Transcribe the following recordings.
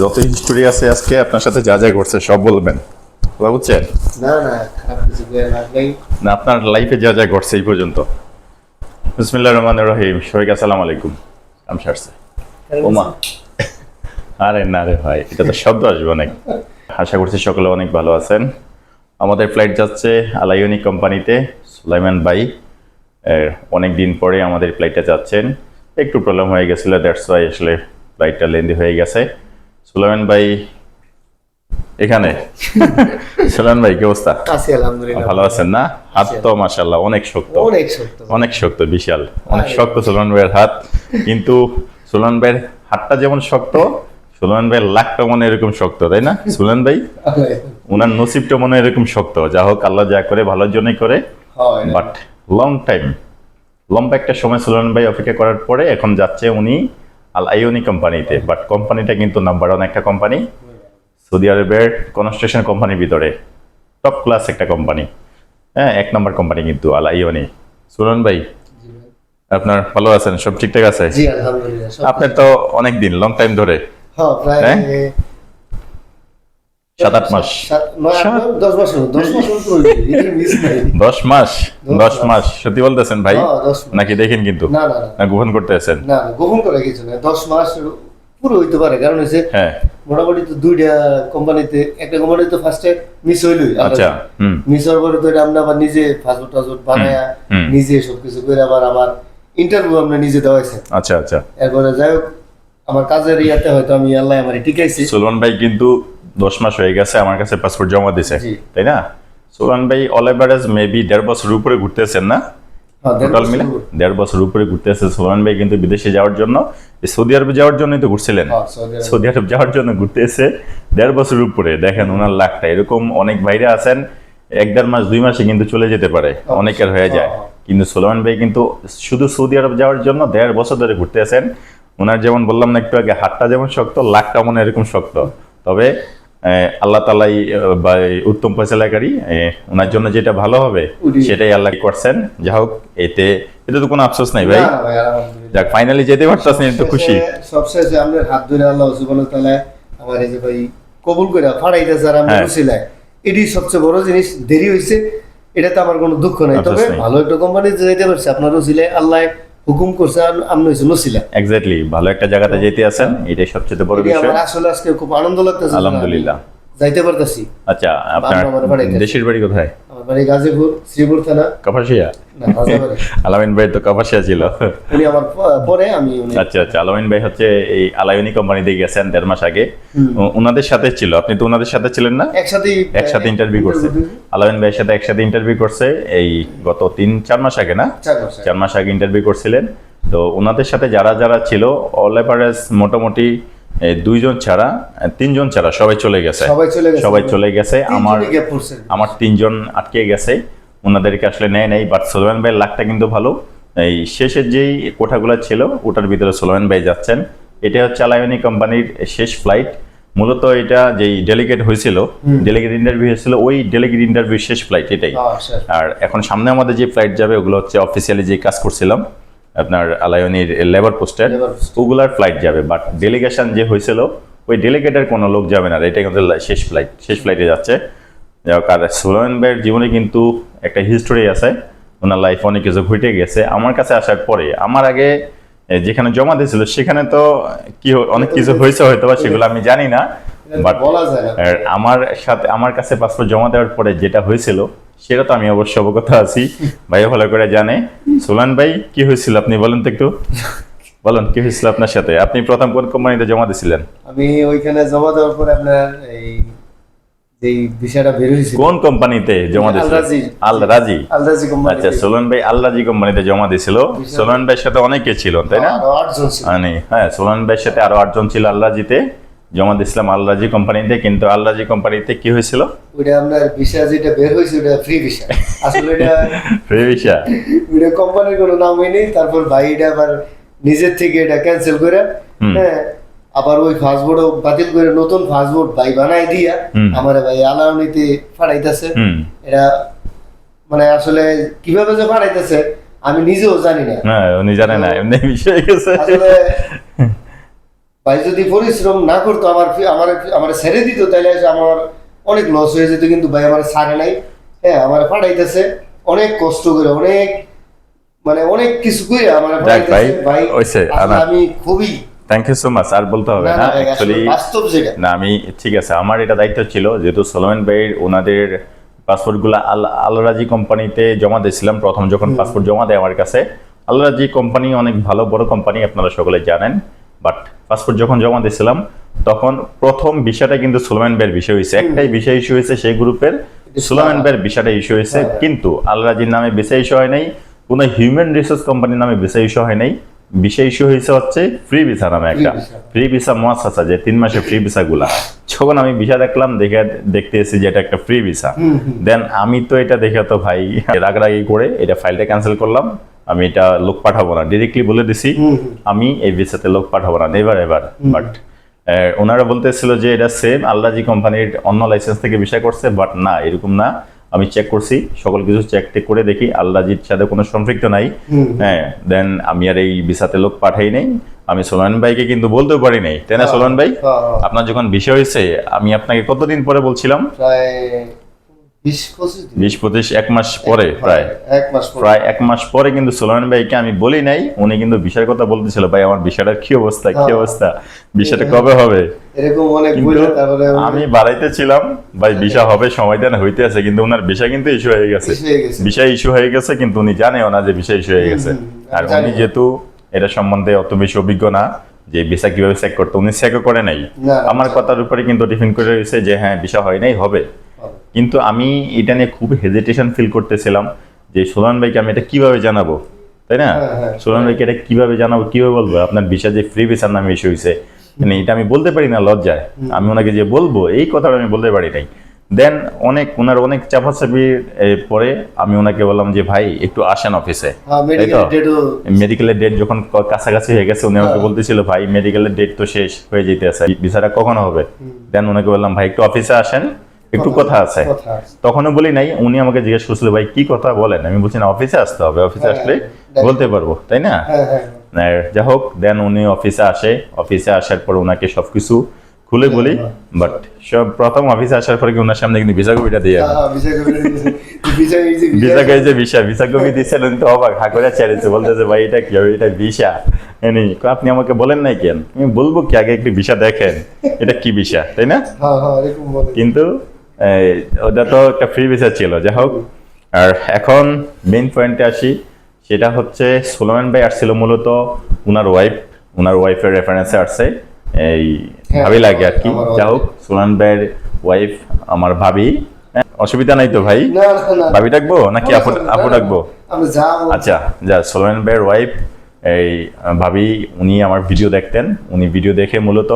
যত হিস্টোরি আছে আজকে আপনার সাথে যা যা করছে সব বলবেন। কথা বুঝছেন? না না না আপনার লাইফে যা যা ঘটছে এই পর্যন্ত। বিসমিল্লাহ রহমান রহিম। সবাইকে আসসালামু আলাইকুম। আমি সারছে। ওমা। আরে না রে ভাই এটা তো শব্দ আসবে অনেক। আশা করছি সকলে অনেক ভালো আছেন। আমাদের ফ্লাইট যাচ্ছে আলাইনি কোম্পানিতে সুলাইমান ভাই। অনেক দিন পরে আমাদের ফ্লাইটটা যাচ্ছেন। একটু প্রবলেম হয়ে গেছিল দ্যাটস ওয়াই আসলে ফ্লাইটটা লেন্দি হয়ে গেছে। সুলাইমান ভাই এখানে? সুলাইমান ভাই কি অবস্থা? আছি আলহামদুলিল্লাহ। ভালো আছেন না? হাত তো মাসাল্লাহ অনেক শক্ত। অনেক শক্ত। অনেক শক্ত বিশাল। অনেক শক্ত ভাইয়ের হাত। কিন্তু ভাইয়ের হাতটা যেমন শক্ত ভাইয়ের লাখটা মনে এরকম শক্ত তাই না? সুলমান ভাই? ওনার নসিবটা মনে এরকম শক্ত। যা হোক আল্লাহ যা করে ভালোর জন্যই করে। বাট লং টাইম লম্বা একটা সময় সুলমান ভাই অপেক্ষা করার পরে এখন যাচ্ছে উনি আল আইওনি কোম্পানিতে বাট কোম্পানিটা কিন্তু নাম্বার ওয়ান একটা কোম্পানি। সৌদি আরবের কনস্ট্রাকশন কোম্পানির ভিতরে টপ ক্লাস একটা কোম্পানি। হ্যাঁ এক নম্বর কোম্পানি কিন্তু আল আইওনি। সুরন ভাই আপনার ভালো আছেন? সব ঠিকঠাক আছে? জি আলহামদুলিল্লাহ আপনার তো অনেক দিন লং টাইম ধরে। হ্যাঁ প্রায় হ্যাঁ? সাত আট মাস। দশ বছর দশ মাস দশ মাস। মাস। সত্যি বলতেছেন ভাই? হ্যাঁ, নাকি দেখেন কিন্তু? না গোপন করতে আছেন না গোপন করে কিছু না দশ মাস পুরো হইতে পারে। কারণ হচ্ছে হ্যাঁ। মোটামুটি তো দুইটা কোম্পানিতে একটা কোম্পানি তো ফার্স্টে মিস হইলই। আচ্ছা মিস হওয়ার পরে তো এটা আমরা আবার নিজে ফাস্টফুড টাসফুড বানায়া। নিজে সবকিছু করে আবার আমার ইন্টারভিউ আমরা নিজে দেওয়াইছে আচ্ছা আচ্ছা। এরপরে যাই হোক আমার কাজের ইয়াতে হয়তো আমি আল্লাহ আমার টিকাইছি। সুলমান ভাই কিন্তু দশ মাস হয়ে গেছে আমার কাছে পাসপোর্ট জমা দিছে তাই না? সুলমান ভাই অল এভারেজ মেবি দেড় বছর উপরে ঘুরতেছেন না? হ্যাঁ, টোটাল মিলে? দেড় বছর উপরে ঘুরতেছে ভাই কিন্তু বিদেশে যাওয়ার জন্য সৌদি আরবে যাওয়ার জন্যই তো ঘুরছিলেন। হ্যাঁ, সৌদি আরব। যাওয়ার জন্য ঘুরতে এসে দেড় বছর উপরে দেখেন ওনার লাখটা এরকম অনেক বাইরে আছেন এক দেড় মাস দুই মাসে কিন্তু চলে যেতে পারে অনেকের হয়ে যায়। হ্যাঁ, কিন্তু সোলামান ভাই কিন্তু শুধু সৌদি আরব যাওয়ার জন্য দেড় বছর ধরে ঘুরতে আছেন ওনার যেমন বললাম না একটু আগে হাতটা যেমন শক্ত লাখটা মনে এরকম শক্ত। তবে আল্লাহ তালাই উত্তম ফয়সালাকারী ওনার জন্য যেটা ভালো হবে সেটাই আল্লাহ করছেন যা হোক এতে এতে তো কোনো আফসোস নাই ভাই। যাক ফাইনালি যেতে পারতেছেন তো খুশি সবশেষে- আপনার হাত ধরে আল্লাহ সুবহানাহু ওয়া তাআলা আমার এই যে ভাই কবুল করে ফাড়াইতেছে আর আমি হ্যাঁ। উসিলায় এটি সবচেয়ে বড় জিনিস দেরি হয়েছে এটাতে আমার কোনো দুঃখ নাই তবে। ভালো একটা কোম্পানিতে যেতে পারছে আপনারও উসিলায় আল্লাহ হুকুম করছে আর আপনি হয়েছে নসিলা। এক্স্যাক্টলি ভালো একটা জায়গাতে যেতে আছেন এটাই সবচেয়ে বড় বিষয়। আমার আসলে আজকে খুব আনন্দ লাগতেছে। আলহামদুলিল্লাহ। যাইতে পারতাছি। আচ্ছা আপনার। দেশের বাড়ি কোথায়? বাড়ি গাজীপুর শ্রীপুর থানা। কাপাসিয়া? আলামিন ভাই তো কাপাসিয়া ছিল। উনি আমার পরে আমি আচ্ছা আচ্ছা আলামিন ভাই হচ্ছে এই আলায়নি কোম্পানিতে গেছেন দেড় মাস আগে। ওনাদের সাথে ছিল। আপনি তো ওনাদের সাথে ছিলেন না? একসাথে একসাথে ইন্টারভিউ করছে। আলামিন ভাইয়ের সাথে একসাথে ইন্টারভিউ করছে। এই গত তিন চার মাস আগে না? চার মাস আগে। চার মাস আগে ইন্টারভিউ করছিলেন। তো ওনাদের সাথে যারা যারা ছিল অল এভারেজ মোটামুটি এই, দুইজন ছাড়া তিনজন ছাড়া সবাই চলে গেছে। সবাই চলে গেছে। সবাই চলে গেছে। আমার। আমার তিনজন আটকে গেছে। ওনাদেরকে আসলে নেয় নাই বাট সোলমান ভাইয়ের লাখটা কিন্তু ভালো। এই শেষের যেই কোঠাগুলো ছিল ওটার ভিতরে সোলমান ভাই যাচ্ছেন। এটা হচ্ছে আলায়নি কোম্পানির শেষ ফ্লাইট মূলত এটা যেই ডেলিগেট হয়েছিল ডেলিগেট ইন্টারভিউ হয়েছিল ওই ডেলিগেট ইন্টারভিউ শেষ ফ্লাইট এটাই। হ্যাঁ, আর এখন সামনে আমাদের যে ফ্লাইট যাবে ওগুলো হচ্ছে অফিসিয়ালি যে কাজ করছিলাম আপনার আলায়নির লেবার পোস্টের ওগুলার ফ্লাইট যাবে। বাট ডেলিগেশন যে হয়েছিল ওই ডেলিগেটের কোনো লোক যাবে না। এটা কিন্তু শেষ ফ্লাইট শেষ ফ্লাইটে যাচ্ছে। আর সুলমান ভাইয়ের জীবনে কিন্তু একটা হিস্টোরি আছে। ওনার লাইফ অনেক কিছু ঘটে গেছে। আমার কাছে আসার পরে আমার আগে যেখানে জমা দিয়েছিল সেখানে তো কি অনেক কিছু হয়েছে হয়তো বা সেগুলো আমি জানি না। বাট আমার সাথে আমার কাছে পাসপোর্ট জমা দেওয়ার পরে যেটা হয়েছিল সেটা তো আমি অবশ্য অবগত আছি। ভাইও ভালো করে জানে। সোলান ভাই কি হয়েছিল? আপনি বলেন তো একটু। বলুন কি হয়েছিল আপনার সাথে? আপনি প্রথম কোন কোম্পানিতে জমা দিয়েছিলেন আমি ওইখানে জমা দেওয়ার পরে আপনার এই যে বিষয়টা বের হয়েছিল। কোন কোম্পানিতে জমা রাজি আলরাজি। কোম্পানি আচ্ছা সোলান ভাই আল রাজি কোম্পানিতে জমা দিয়েছিল সোলান ভাইয়ের সাথে অনেকে ছিল তাই না? আটজন ছিল। মানে হ্যাঁ সোলান ভাইয়ের সাথে আরও আটজন ছিল আল্লাজিতে জমা দিয়েছিলাম আল্লাজি কোম্পানিতে কিন্তু আল্লাজি কোম্পানিতে কি হয়েছিল? ওইটা আপনার ভিসা যেটা বের হয়েছে ওটা ফ্রি ভিসা আসলে এটা ফ্রি ভিসা ওইটা কোম্পানির কোনো নামই নেই তারপর ভাই এটা আবার নিজের থেকে এটা ক্যান্সেল করে হ্যাঁ আবার ওই ফাস্টবোর্ডও বাতিল করে নতুন ফাস্টবোর্ড ভাই বানাই দিয়া আমার ভাই আলাউনিতে ফাড়াইতেছে এটা মানে আসলে কীভাবে যে ফাড়াইতেছে হ্যাঁ, আমি নিজেও জানি না। না উনি জানে না এমনি বিষয় গেছে। আসলে ভাই যদি পরিশ্রম না করতো আমার আমার আমার ছেড়ে দিত তাহলে আমার অনেক লস হয়ে যেত কিন্তু ভাই আমার ছাড়ে নাই। হ্যাঁ আমার পাঠাইতেছে। অনেক কষ্ট করে অনেক মানে অনেক কিছু করে আমার ভাই, আমি খুবই থ্যাংক ইউ সো মাচ আর বলতে হবে না, অ্যাকচুয়ালি না আমি ঠিক আছে আমার এটা দায়িত্ব ছিল যেহেতু সোলোমান ভাইয়ের ওনাদের পাসপোর্টগুলো আল আলরাজি কোম্পানিতে জমা দিয়েছিলাম প্রথম যখন পাসপোর্ট জমা দেয় আমার কাছে আলরাজি কোম্পানি অনেক ভালো বড় কোম্পানি আপনারা সকলে জানেন বাট পাসপোর্ট যখন জমা দিয়েছিলাম তখন প্রথম বিষয়টা কিন্তু সোলোমান ভাইয়ের বিষয় হয়েছে। একটাই বিষয় ইস্যু হয়েছে সেই গ্রুপের। সোলোমান ভাইয়ের বিষয়টা ইস্যু হয়েছে। হ্যাঁ। কিন্তু আলরাজির নামে বিষয় ইস্যু হয় নাই কোনো হিউম্যান রিসোর্স কোম্পানির নামে বিষয় ইস্যু হয় নাই। বিষয় ইস্যু হয়েছে হচ্ছে ফ্রি ভিসা নামে একটা। ফ্রি ভিসা মহাস আছে যে তিন মাসের ফ্রি ভিসা গুলা। যখন আমি ভিসা দেখলাম দেখে দেখতে এসেছি যে এটা একটা ফ্রি ভিসা দেন আমি তো এটা দেখে তো ভাই রাগারাগি করে এটা ফাইলটা ক্যান্সেল করলাম। আমি এটা লোক পাঠাবো না ডিরেক্টলি বলে দিছি আমি এই ভিসাতে লোক পাঠাবো না নেভার এভার বাট ওনারা বলতেছিল যে এটা সেম আল্লাজি কোম্পানির অন্য লাইসেন্স থেকে বিষয় করছে বাট না এরকম না আমি চেক করছি সকল কিছু চেক টেক করে দেখি আল্লাজির সাথে কোনো সম্পৃক্ত নাই হ্যাঁ দেন আমি আর এই ভিসাতে লোক পাঠাই নাই আমি সোলান ভাইকে কিন্তু বলতেও পারি নাই তাই না সোলান ভাই? হ্যাঁ, হ্যাঁ। আপনার যখন বিষয় হয়েছে আমি আপনাকে কতদিন পরে বলছিলাম? প্রায় বিশ পঁচিশ এক মাস পরে প্রায়। এক মাস প্রায় এক মাস পরে কিন্তু সোলান ভাইকে আমি বলি নাই উনি কিন্তু বিষয়ের কথা বলতেছিল ভাই আমার বিষয়টার কি অবস্থা কি হ্যাঁ। অবস্থা? বিষয়টা কবে হবে? এরকম অনেক তারপরে আমি বাড়াইতে ছিলাম ভাই বিষয় হবে সময় দেন হইতে আছে। কিন্তু ওনার বিষয় কিন্তু ইস্যু হয়ে গেছে। হয়ে। বিষয় ইস্যু হয়ে গেছে কিন্তু উনি জানেও না যে বিষয় ইস্যু হয়ে গেছে। আর উনি যেহেতু এটা সম্বন্ধে অত বেশি অভিজ্ঞ না যে ভিসা কীভাবে চেক করতে উনি চেকও করে নাই। আমার কথার উপরে কিন্তু ডিফেন্ড করে রয়েছে যে হ্যাঁ বিষয় হয় নাই হবে। কিন্তু আমি এটা নিয়ে খুব হেজিটেশন ফিল করতেছিলাম যে সোলান ভাইকে আমি এটা কীভাবে জানাব তাই না? হ্যাঁ, হ্যাঁ। সোলান ভাইকে এটা কীভাবে জানাব কীভাবে বলব? আপনার ভিসা যে ফ্রি ভিসার নামে ইস্যু হয়েছে মানে এটা আমি বলতে পারি না লজ্জায়। আমি ওনাকে যে বলব এই কথাটা আমি বলতে পারি নাই। দেন অনেক ওনার অনেক চাপাচাপির পরে আমি ওনাকে বললাম যে ভাই একটু আসেন অফিসে মেডিকেলের ডেট যখন কাছাকাছি হয়ে গেছে উনি আমাকে হ্যাঁ। বলতেছিল ভাই মেডিকেলের ডেট তো শেষ হয়ে যেতে আছে ভিসাটা কখন হবে? দেন ওনাকে বললাম ভাই একটু অফিসে আসেন। একটু কথা আছে। তখনও বলি নাই উনি আমাকে জিজ্ঞেস করছিল ভাই কি কথা বলেন? আমি বলছি না অফিসে আসতে হবে অফিসে হ্যাঁ, আসলে হ্যাঁ, বলতে পারব তাই না? হ্যাঁ হ্যাঁ। যাই হোক দেন উনি অফিসে আসে। অফিসে আসার পর ওনাকে সবকিছু খুলে বলি বাট সব প্রথম অফিসে আসার পরে কি ওনার সামনে কিন্তু ভিসা কপিটা দিয়ে ভিসা এই যে ভিসা ভিসা কপি দিচ্ছেন উনি তো অবাক হা করে ছেড়েছে বলতেছে ভাই এটা কি হবে? এটা ভিসা? এনি আপনি আমাকে বলেন নাই কেন? আমি বলব কি আগে একটু ভিসা দেখেন এটা কি ভিসা তাই না? হ্যাঁ হ্যাঁ কিন্তু ওটা তো একটা ফ্রি ভিসা ছিল যাই হোক আর এখন মেইন পয়েন্টে আসি সেটা হচ্ছে সোলোমান ভাই আসছিল মূলত ওনার ওয়াইফ ওনার ওয়াইফের রেফারেন্সে আসছে। এই হ্যাঁ, ভাবি লাগে আর কি। যাই হোক সোলোমান ভাইয়ের ওয়াইফ আমার ভাবি। হ্যাঁ, অসুবিধা নাই তো ভাই? ভাবি ডাকবো নাকি আপু আপু ডাকবো যা আচ্ছা যা সোলেমান ভাইয়ের ওয়াইফ এই ভাবি উনি আমার ভিডিও দেখতেন। উনি ভিডিও দেখে মূলত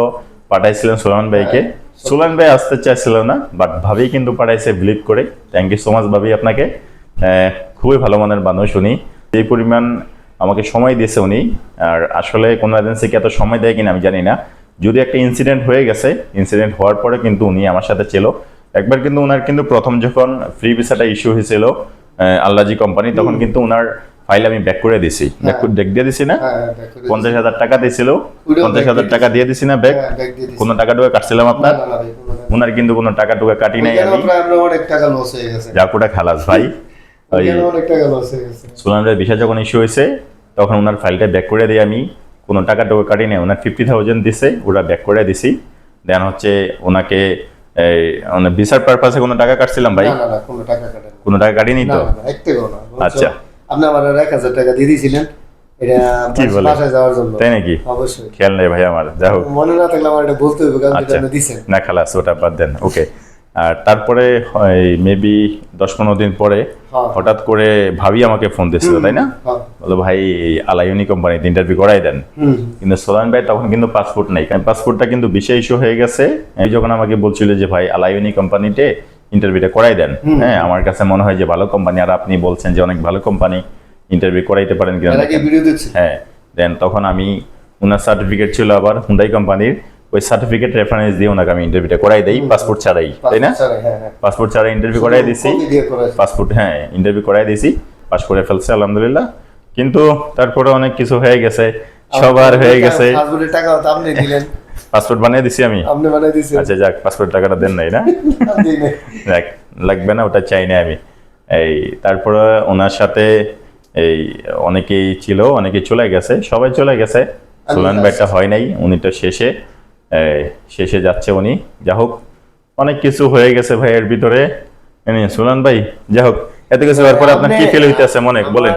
পাঠাইছিলেন সোলেমান ভাইকে। সোলেমান ভাই আসতে চাইছিল না বাট ভাবি কিন্তু পাঠাইছে বিলিভ করে। থ্যাংক ইউ সো মাচ ভাবি আপনাকে। খুবই ভালো মানের মানুষ উনি যে পরিমাণ আমাকে সময় দিয়েছে উনি। আর আসলে কোনো এজেন্সিকে এত সময় দেয় কিনা আমি জানি না। যদি একটা ইনসিডেন্ট হয়ে গেছে ইনসিডেন্ট হওয়ার পরে কিন্তু উনি আমার সাথে ছিল। একবার কিন্তু ওনার কিন্তু প্রথম যখন ফ্রি ভিসাটা ইস্যু হয়েছিল আল্লাজি কোম্পানি তখন কিন্তু ওনার ফাইল আমি ব্যাক করে দিছি। ব্যাক দেখ দিয়ে দিছি না? হ্যাঁ, পঞ্চাশ হাজার টাকা দিয়েছিল পঞ্চাশ হাজার টাকা দিয়ে দিছি না ব্যাক। কোনো টাকা টুকা কাটছিলাম আপনার। ওনার কিন্তু কোনো টাকা টুকা কাটি নাই আমি। হয়ে জাকুটা খালাস ভাই। হয়ে সুলানের ভিসা যখন ইস্যু হয়েছে তখন ওনার ফাইলটা ব্যাক করে দিই আমি কোনো টাকা টুকা কাটি নাই। ওনার ফিফটি থাউজেন্ড দিছে ওরা ব্যাক করে দিছি। দেন হচ্ছে ওনাকে এই ভিসার পারপাসে কোনো টাকা কাটছিলাম ভাই? কোনো টাকা কাটিনি। তো? আচ্ছা। আপনি আমার এক হাজার টাকা দিয়ে দিয়েছিলেন। এটা বাসায় যাওয়ার জন্য। তাই নাকি? অবশ্যই। খেয়াল নেই ভাই আমার যাই হোক। মনে না থাকলে আমার এটা বলতে হবে কারণ আচ্ছা। আপনি দিছেন। না খালাস ওটা বাদ দেন। ওকে আর তারপরে মেবি দশ পনেরো দিন পরে হ্যাঁ। হঠাৎ করে ভাবি আমাকে ফোন দিয়েছিল তাই না? হ্যাঁ। বলো ভাই আলাইনি কোম্পানিতে ইন্টারভিউ করাই দেন। কিন্তু সোলান ভাই তখন কিন্তু পাসপোর্ট নাই। কারণ পাসপোর্টটা কিন্তু বিষয় ইস্যু হয়ে গেছে। যখন আমাকে বলছিল যে ভাই আলাইনি কোম্পানিতে ইন্টারভিউটা করাই দেন। হ্যাঁ আমার কাছে মনে হয় যে ভালো কোম্পানি আর আপনি বলছেন যে অনেক ভালো কোম্পানি ইন্টারভিউ করাইতে পারেন কিনা হ্যাঁ দেন তখন আমি ওনার সার্টিফিকেট ছিল আবার হুন্ডাই কোম্পানির ওই সার্টিফিকেট রেফারেন্স দিয়ে ওনাকে আমি ইন্টারভিউটা করাই দেই পাসপোর্ট ছাড়াই তাই না? হ্যাঁ হ্যাঁ। পাসপোর্ট ছাড়াই ইন্টারভিউ করাই দিছি। পাসপোর্ট হ্যাঁ ইন্টারভিউ করাই দিছি পাস করে ফেলছে আলহামদুলিল্লাহ। কিন্তু তারপরে অনেক কিছু হয়ে গেছে সবার হয়ে গেছে। টাকা আপনি দিলেন। পাসপোর্ট বানিয়ে দিছি আমি। আপনি বানিয়ে দিয়েছেন আচ্ছা যাক পাসপোর্ট টাকাটা দেন নাই না। যাক লাগবে না ওটা চাই না আমি। এই তারপরে ওনার সাথে এই অনেকেই ছিল অনেকেই চলে গেছে সবাই চলে গেছে। সুলান ভাইটা হয় নাই উনি তো শেষে। শেষে যাচ্ছে উনি। যা হোক অনেক কিছু হয়ে গেছে ভাই এর ভিতরে এনে সুলান ভাই যা হোক এত কিছু হওয়ার পরে আপনার কি ফিল হইতেছে মনে বলেন।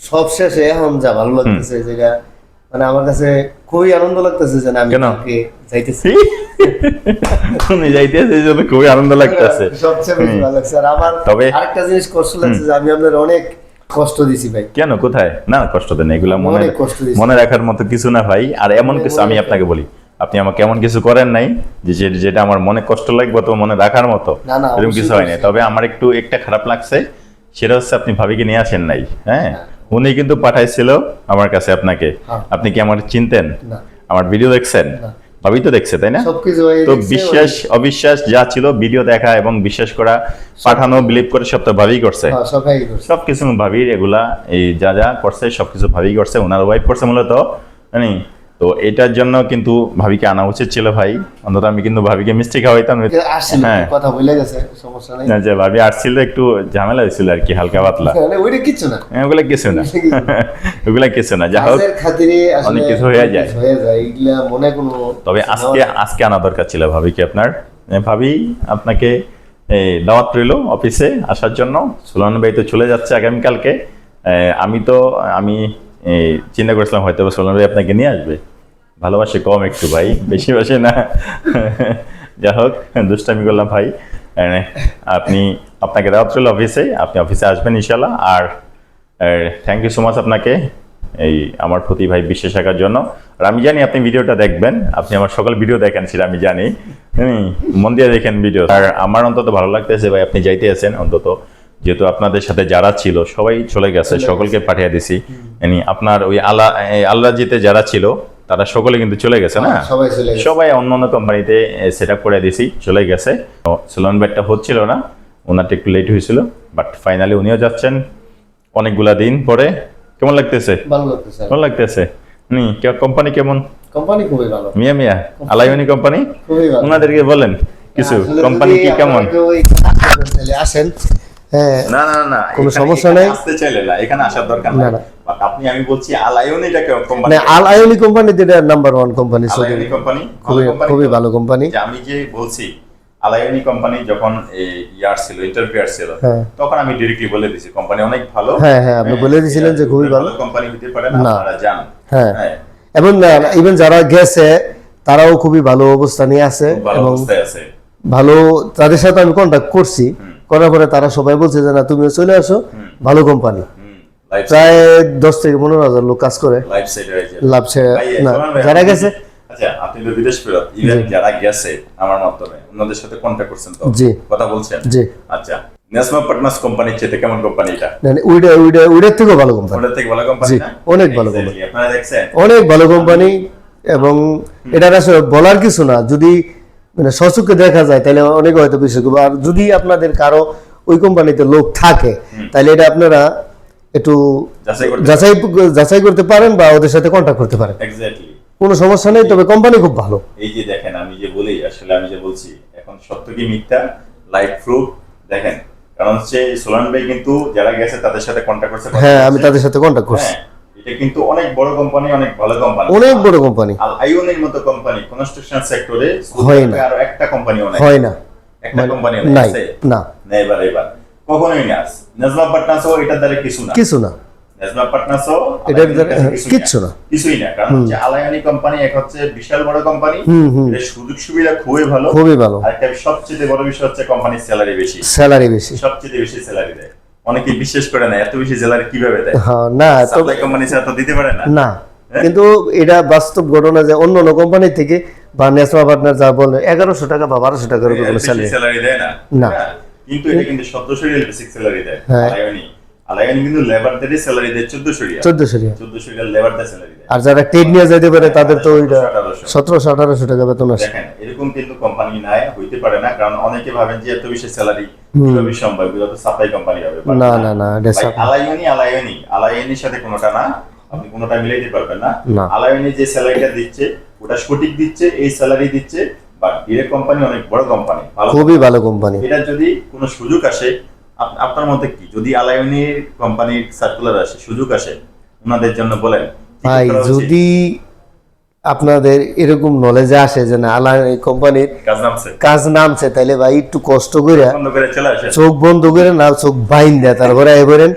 সব শেষে এখন যা ভালো লাগতেছে যেটা মানে আমার কাছে খুবই আনন্দ লাগতেছে যে আমি? কালকে যাইতেছি। উনি যাইতেছে জন্য খুবই আনন্দ লাগতেছে। সবচেয়ে বেশি ভালো লাগছে। আর আমার তবে- আরেকটা জিনিস কষ্ট লাগছে যে আমি আপনার অনেক কষ্ট দিছি ভাই। কেন? কোথায়? না কষ্ট দেন এগুলা মনে। মনে রাখার মতো কিছু না ভাই। আর এমন কিছু আমি আপনাকে বলি আপনি আমাকে এমন কিছু করেন নাই যে যেটা আমার মনে কষ্ট লাগবে তো মনে রাখার মতো। না, না, এরকম কিছু হয় নাই। তবে আমার একটু একটা খারাপ লাগছে সেটা হচ্ছে আপনি ভাবিকে নিয়ে আসেন নাই হ্যাঁ। উনি কিন্তু পাঠাইছিল আমার কাছে আপনাকে। হ্যাঁ। আপনি কি আমার চিনতেন? না। আমার ভিডিও দেখছেন? সবই ভাবি তো দেখছে তাই না? সবকিছু তো বিশ্বাস অবিশ্বাস যা ছিল ভিডিও দেখা এবং বিশ্বাস করা পাঠানো বিলিভ করে সব তো ভাবি করছে। সব কিছু ভাবি এগুলা এই যা যা করছে সবকিছু ভাবি করছে ওনার ওয়াইফ করছে মূলত জানি তো এটার জন্য কিন্তু ভাবিকে আনা উচিত ছিল ভাই। অন্তত আমি কিন্তু ভাবিকে মিষ্টি খাওয়াইতাম। হ্যাঁ। কথা বলে গেছে সমস্যা নাই। না, যে ভাবি আসছিল একটু ঝামেলা হয়েছিল আর কি হালকা পাতলা। মানে ওইটা কিচ্ছু না। হ্যাঁ, ওগুলা কিছু না। ওগুলা কিছু না। যা হোক অনেক কিছু হয়ে যায়। হয়ে যায় এগুলা মনে কোনো তবে আজকে আজকে আনা দরকার ছিল ভাবিকে আপনার। ভাবি আপনাকে এই, দাওয়াত রইল অফিসে আসার জন্য। সুলান ভাই তো চলে যাচ্ছে আগামীকালকে। আমি তো আমি চিন্তা করেছিলাম হয়তো বা ভাই আপনাকে নিয়ে আসবে। ভালোবাসে কম একটু ভাই, বেশি বাসে না। যা হোক, দুষ্টামি করলাম ভাই। আপনি, আপনাকে দাওয়াত রইল অফিসে আপনি অফিসে আসবেন ইনশাল্লাহ আর থ্যাংক ইউ সো মাচ আপনাকে এই আমার প্রতি ভাই বিশ্বাস রাখার জন্য। আর আমি জানি আপনি ভিডিওটা দেখবেন। আপনি আমার সকল ভিডিও দেখেন, সেটা আমি জানি। মন দিয়ে দেখেন ভিডিও আর আমার অন্তত ভালো লাগতেছে ভাই, আপনি যাইতে আছেন অন্তত। যেহেতু আপনাদের সাথে যারা ছিল সবাই চলে গেছে সকলকে পাঠিয়ে দিছি। এনি আপনার ওই আল্লাহ এই আল্লাহ জিতে যারা ছিল তারা সকলে কিন্তু চলে গেছে না? হ্যাঁ, সবাই অন্য অন্য কোম্পানিতে সেট আপ করে দিছি চলে গেছে। সেলন ব্যাটটা হচ্ছিল না ওনারটা একটু লেট হয়েছিল বাট ফাইনালি উনিও যাচ্ছেন। অনেকগুলা দিন পরে কেমন লাগতেছে? ভালো লাগতেছে কেমন লাগতেছে। নি কোম্পানি কেমন? কোম্পানি খুবই ভালো। মিয়া মিয়া আলাইনি কোম্পানি খুবই ভালো। ওনাদেরকে বলেন কিছু কোম্পানি কি কেমন? আসেন না না না কোনো সমস্যা নেই। আসতে চাইলে না এখানে আসার দরকার না, নাই না। আপনি আমি বলছি আলাইনিটাকে কোম্পানি মানে আল আয়নি কোম্পানি যেটা নাম্বার ওয়ান কোম্পানি কোম্পানি খুবই খুবই ভালো কোম্পানি। আমি যে বলছি কোম্পানি যখন ইয়ার ছিল ইন্টারভিউ ছিল হ্যাঁ। তখন আমি ডিরেক্টলি বলে দিছি কোম্পানি অনেক ভালো। হ্যাঁ, হ্যাঁ, আপনি বলে দিয়েছিলেন যে খুবই ভালো। কোম্পানি হতে পারে না না। আপনারা জান হ্যাঁ। হ্যাঁ। এবং ইভেন যারা গেছে তারাও খুবই ভালো অবস্থানে আছে ভালো এবং আছে। ভালো তাদের সাথে আমি কন্ট্যাক্ট করছি। করার পরে তারা সবাই বলছে যে না তুমিও চলে আসো ভালো কোম্পানি প্রায় দশ থেকে পনেরো হাজার লোক কাজ করে। লাভ না যারা গেছে আচ্ছা আপনি তো বিদেশ ফেরত ইভেন যারা গেছে আমার মাধ্যমে ওনাদের সাথে কন্ট্যাক্ট করছেন তো? জি। কথা বলছেন? জি। আচ্ছা নেসমা পার্টনার্স কোম্পানির চেয়ে কেমন কোম্পানি এটা? মানে উইডে উইডে উইডের থেকেও ভালো কোম্পানি থেকে ভালো কোম্পানি জি, অনেক ভালো আপনারা দেখছেন? অনেক ভালো কোম্পানি এবং এটা আসলে বলার কিছু না। যদি মানে সচক্ষে দেখা যায় তাহলে অনেক হয়তো বিশ্বাস করব। আর যদি আপনাদের কারও ওই কোম্পানিতে লোক থাকে তাহলে এটা আপনারা একটু যাচাই যাচাই করতে পারেন বা ওদের সাথে কন্ট্যাক্ট করতে পারেন। কোনো সমস্যা নেই তবে কোম্পানি খুব ভালো। এই যে দেখেন আমি যে বলি আসলে আমি যে বলছি এখন সত্য কি মিথ্যা? লাইভ প্রুফ দেখেন। কারণ হচ্ছে সোলান ভাই কিন্তু যারা গেছে তাদের সাথে কন্ট্যাক্ট করছে। হ্যাঁ আমি তাদের সাথে কন্ট্যাক্ট করছি। হ্যাঁ, এটা কিন্তু অনেক বড় কোম্পানি অনেক ভালো কোম্পানি অনেক বড় কোম্পানি আল আইওনের মতো কোম্পানি কনস্ট্রাকশন সেক্টরে হয় না। আরও একটা কোম্পানিও নাই হয় না। একটা কোম্পানি নাই না না। এবার এবার। কখনোই না। নাজমা পাটনাসও এটার দ্বারা কিছু না। কিছু না। নাজমা পাটনাসও এটার দ্বারা- কাছে না। কিছুই না। কারণ হচ্ছে আলায়ানি কোম্পানি এক হচ্ছে বিশাল বড় কোম্পানি হুম, হুম। এর সুযোগ সুবিধা খুবই ভালো। খুবই ভালো। আর একটা সবচেয়ে বড় বিষয় হচ্ছে কোম্পানির স্যালারি বেশি। স্যালারি বেশি। সবচেয়ে বেশি স্যালারি দেয়। অনেকে বিশ্বাস করে না এত বেশি স্যালারি কীভাবে দেয়? হ্যাঁ না সাপ্লাই কোম্পানি ছাড়া তো দিতে পারে না। না কিন্তু এটা বাস্তব ঘটনা যে অন্য অন্য কোম্পানি থেকে বা নেসমা পার্টনার যা বলে এগারোশো টাকা বা বারোশো টাকার উপরে স্যালারি দেয় না। না। হ্যাঁ, কিন্তু এটা কিন্তু সতেরোশো রিয়াল বেসিক স্যালারি দেয়। হ্যাঁ। আলায়ানি। আলায়ানি কিন্তু লেবার দিয়ে স্যালারি দেয় চোদ্দশো রিয়াল চোদ্দশো রিয়াল চোদ্দশো রিয়াল লেবার দিয়ে স্যালারি দেয়। আর যারা টেট নিয়ে যেতে পারে তাদের তো ওইটা 1700 সতেরোশো আঠারোশো টাকা বেতন আছে দেখেন এরকম কিন্তু কোম্পানি নাই হইতে পারে না কারণ অনেকে ভাবেন যে এত বেশি স্যালারি কীভাবে সম্ভব? এগুলো তো সাপ্লাই কোম্পানি হবে না, না, না, এটা আলাইনি আলাইনি আলাইনির সাথে কোনোটা না আপনি কোনোটা মিলাইতে পারবেন না। না। যে স্যালারিটা দিচ্ছে ওটা সঠিক দিচ্ছে এই স্যালারি দিচ্ছে ডিরেক্ট কোম্পানি অনেক বড় কোম্পানি ভালো খুবই ভালো কোম্পানি এটা যদি কোনো সুযোগ আসে আপ- আপনার মতে কি? যদি আলাইনের কোম্পানির সার্কুলার আসে সুযোগ আসে ওনাদের জন্য বলেন। ভাই যদি আপনাদের এরকম নলেজে আসে যে না আলা কোম্পানির কাজ নামছে। কাজ নামছে তাহলে ভাই একটু কষ্ট করে চোখ বন্ধ করে না চোখ বাইন দেয় তারপরে এ করেন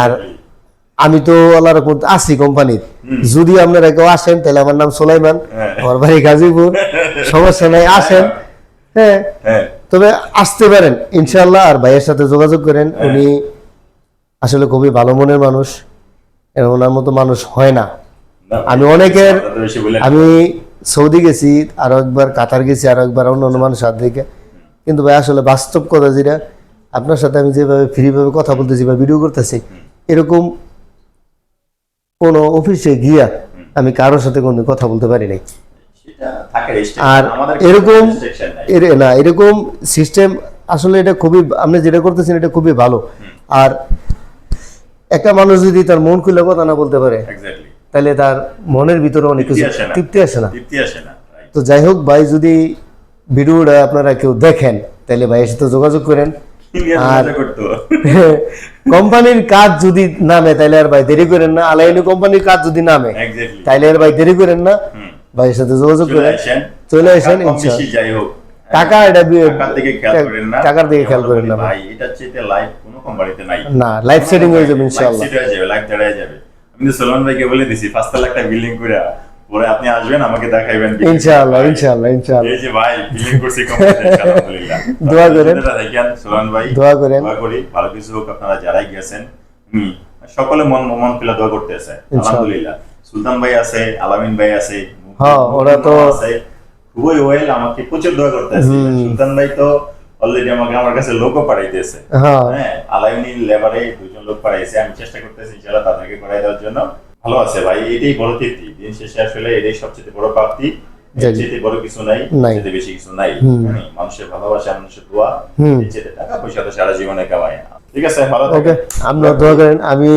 আর আমি তো আল্লাহর আছি কোম্পানির যদি আপনারা কেউ আসেন তাহলে আমার নাম সোলাইমান হ্যাঁ। আমার বাড়ি গাজীপুর। সমস্যা নাই আসেন। হ্যাঁ। হ্যাঁ। তবে আসতে পারেন ইনশাল্লাহ আর ভাইয়ের সাথে যোগাযোগ করেন উনি আসলে খুবই ভালো মনের মানুষ এবং ওনার মতো মানুষ হয় না, আমি অনেকের। আমি সৌদি গেছি আরও একবার কাতার গেছি আরও একবার অন্য অন্য মানুষের হাত থেকে কিন্তু ভাই আসলে বাস্তব কথা যেটা আপনার সাথে আমি যেভাবে ফ্রিভাবে কথা বলতেছি বা ভিডিও করতেছি এরকম কোন অফিসে গিয়া আমি কারোর সাথে কোনো কথা বলতে পারি নাই। আর এরকম এর না এরকম সিস্টেম আসলে এটা খুবই আপনি যেটা করতেছেন এটা খুবই ভালো। আর একটা মানুষ যদি তার মন খুলে কথা না বলতে পারে. তাহলে তার মনের ভিতরে অনেক কিছু তৃপ্তি আসে না. তো যাই হোক ভাই যদি ভিডিওটা আপনারা কেউ দেখেন তাহলে ভাইয়ের সাথে যোগাযোগ করেন আর- কোম্পানির কাজ যদি নামে তাহলে আর ভাই দেরি করেন না আলাইনি কোম্পানির কাজ যদি নামে. তাইলে আর ভাই দেরি করেন না ভাইয়ের সাথে যোগাযোগ করেন চলে আসেন। যাই হোক। টাকা এটা টাকার দিকে খেয়াল করেন না। টাকার দিকে খেয়াল করেন না ভাই। এটার চেয়ে life কোনো কোম্পানিতে নাই। না, life setting হয়ে যাবে ইনশাআল্লাহ। set হয়ে যাবে, দাঁড়ায় যাবে। আমি তো সলমান ভাইকে বলে দিছি, লাখ টাকা building কইরা, পরে আপনি আসবেন, আমাকে দেখাইবেন। ইনশাআল্লাহ ইনশাআল্লাহ ইনশাআল্লাহ। এই যে ভাই, building করছি আলহামদুলিল্লাহ। দোয়া করেন। দেখেন, সলমান ভাই, দোয়া করেন। দোয়া করি, ভালো কিছু হোক আপনারা যারাই গেছেন হুম, সকলে মন মন খুলে দোয়া করতে আছে আলহামদুলিল্লাহ। সুলতান ভাই আছে আলামিন ভাই আছে হ্যাঁ, ওরা তো- আছে। খুবই ওয়েল আমাকে প্রচুর দোয়া করতে আছে। সুলতান ভাই তো অলরেডি আমাকে আমার কাছে লোকও পাঠাইতেছে। হ্যাঁ। হ্যাঁ আলামিন লেবারে লোক পাঠাইছে আমি চেষ্টা করতেছি ইনশাআল্লাহ তাদেরকে করাই দেওয়ার জন্য। ভালো আছে ভাই এটাই বড় তৃপ্তি দিন শেষে আসলে এটাই সবচেয়ে বড় প্রাপ্তি। বড় কিছু নাই। বেশি কিছু নাই। হ্যাঁ, মানুষের ভালোবাসা মানুষের দোয়া। টাকা পয়সা তো সারা জীবনে কামায় ঠিক আছে ভালো ওকে আপনারা দোয়া করেন। আমি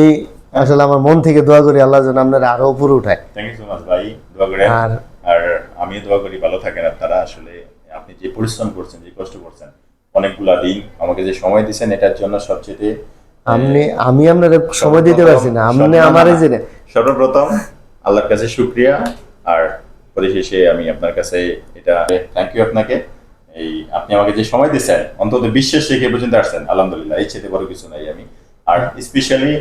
আসলে আমার মন থেকে দোয়া করি আল্লাহ যেন আপনারা আরও উপরে উঠায়। থ্যাংক ইউ সো মাচ ভাই দোয়া করেন। আর আর আমি দোয়া করি ভালো থাকেন আপনারা। আসলে আপনি যে পরিশ্রম করছেন যে কষ্ট করছেন অনেকগুলা দিন আমাকে যে সময় দিচ্ছেন এটার জন্য সবচেয়ে আপনি আমি আপনার সময় দিতে পারছি না আপনি আমারই জেনে সর্বপ্রথম আল্লাহর কাছে শুক্রিয়া। আর পরিশেষে আমি আপনার কাছে এটা থ্যাংক ইউ আপনাকে। এই আপনি আমাকে যে সময় দিচ্ছেন অন্তত বিশ্বাস রেখে পর্যন্ত আসছেন আলহামদুলিল্লাহ এই চেয়ে বড় কিছু নাই আমি। আর স্পেশালি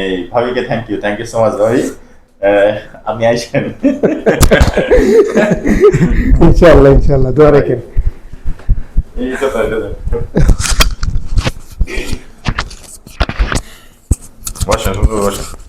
এই ভাবিকে thank you thank you so much ভাবি। আপনি আইসেন। ইনশাআল্লাহ ইনশাআল্লাহ দোয়া রাখেন। এই তো তাই, তো